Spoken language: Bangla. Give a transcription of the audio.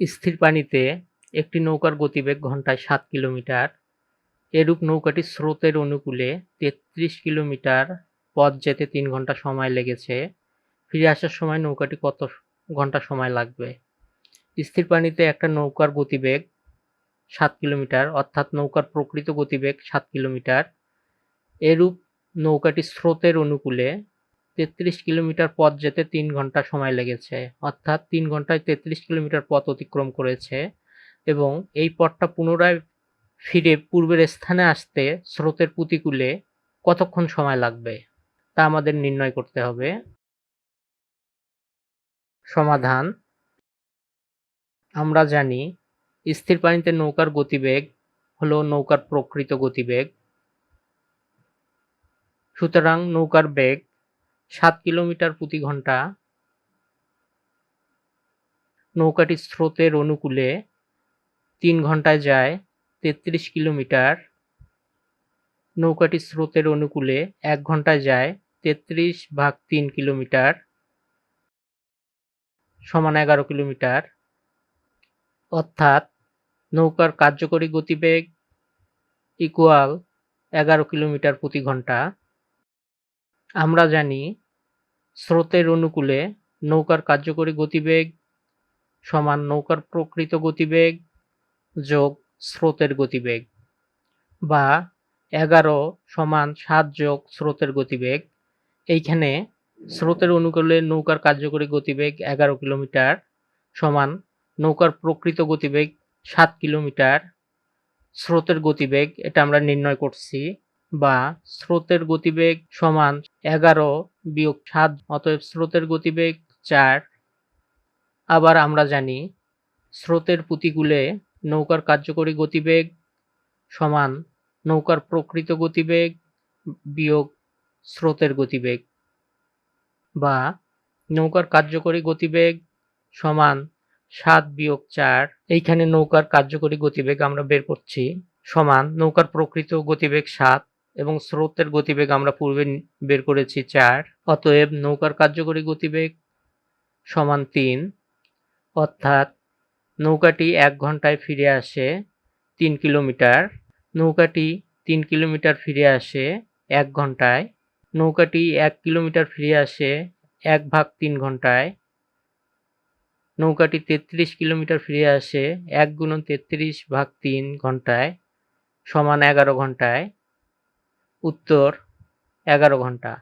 স্থির পানিতে একটি নৌকার গতিবেগ ঘন্টায় সাত কিলোমিটার। এরূপ নৌকাটি স্রোতের অনুকূলে তেত্রিশ কিলোমিটার পথ যেতে তিন ঘণ্টা সময় লেগেছে। ফিরে আসার সময় নৌকাটি কত ঘণ্টা সময় লাগবে? স্থির পানিতে একটা নৌকার গতিবেগ সাত কিলোমিটার, অর্থাৎ নৌকার প্রকৃত গতিবেগ সাত কিলোমিটার। এরূপ নৌকাটি স্রোতের অনুকূলে তেত্রিশ কিলোমিটার পথ যেতে তিন ঘণ্টা সময় লেগেছে, অর্থাৎ তিন ঘন্টায় তেত্রিশ কিলোমিটার পথ অতিক্রম করেছে এবং এই পথটা পুনরায় ফিরে পূর্বের স্থানে আসতে স্রোতের প্রতিকূলে কতক্ষণ সময় লাগবে তা আমাদের নির্ণয় করতে হবে। সমাধান, আমরা জানি স্থির পানিতে নৌকার গতিবেগ হলো নৌকার প্রকৃত গতিবেগ। সুতরাং নৌকার বেগ সাত কিলোমিটার প্রতি ঘণ্টা নৌকাটি স্রোতের অনুকূলে তিন ঘন্টায় যায়, তেত্রিশ কিলোমিটার। নৌকাটি স্রোতের অনুকূলে এক ঘন্টায় যায়, তেত্রিশ ভাগ তিন কিলোমিটার সমান এগারো কিলোমিটার। অর্থাৎ নৌকার কার্যকরী গতিবেগ ইকুয়াল এগারো কিলোমিটার প্রতি ঘণ্টা। আমরা জানি স্রোতের অনুকূলে নৌকার কার্যকরী গতিবেগ সমান নৌকার প্রকৃত গতিবেগ যোগ স্রোতের গতিবেগ বা এগারো সমান সাত যোগ স্রোতের গতিবেগ। এইখানে স্রোতের অনুকূলে নৌকার কার্যকরী গতিবেগ এগারো কিলোমিটার সমান নৌকার প্রকৃত গতিবেগ সাত কিলোমিটার। স্রোতের গতিবেগ, এটা আমরা নির্ণয় করছি। বা স্রোতের গতিবেগ সমান এগারো বিয়োগ সাত, অতএব স্রোতের গতিবেগ চার। আবার আমরা জানি স্রোতের প্রতিকূলে নৌকার কার্যকরী গতিবেগ সমান নৌকার প্রকৃত গতিবেগ বিয়োগ স্রোতের গতিবেগ বা নৌকার কার্যকরী গতিবেগ সমান সাত বিয়োগ চার। এইখানে নৌকার কার্যকরী গতিবেগ আমরা বের করছি সমান নৌকার প্রকৃত গতিবেগ সাত। এবং স্রোতের গতিবেগ আমরা পূর্বে বের করেছি চার, অতএব নৌকার কার্যকরী গতিবেগ সমান তিন। অর্থাৎ নৌকাটি এক ঘন্টায় ফিরে আসে তিন কিলোমিটার। নৌকাটি তিন কিলোমিটার ফিরে আসে এক ঘন্টায়। নৌকাটি এক কিলোমিটার ফিরে আসে এক ভাগ তিন ঘন্টায়। নৌকাটি তেত্রিশ কিলোমিটার ফিরে আসে এক গুণন তেত্রিশ ভাগ তিন ঘন্টায় সমান এগারো ঘন্টায়। উত্তর এগারো ঘণ্টা।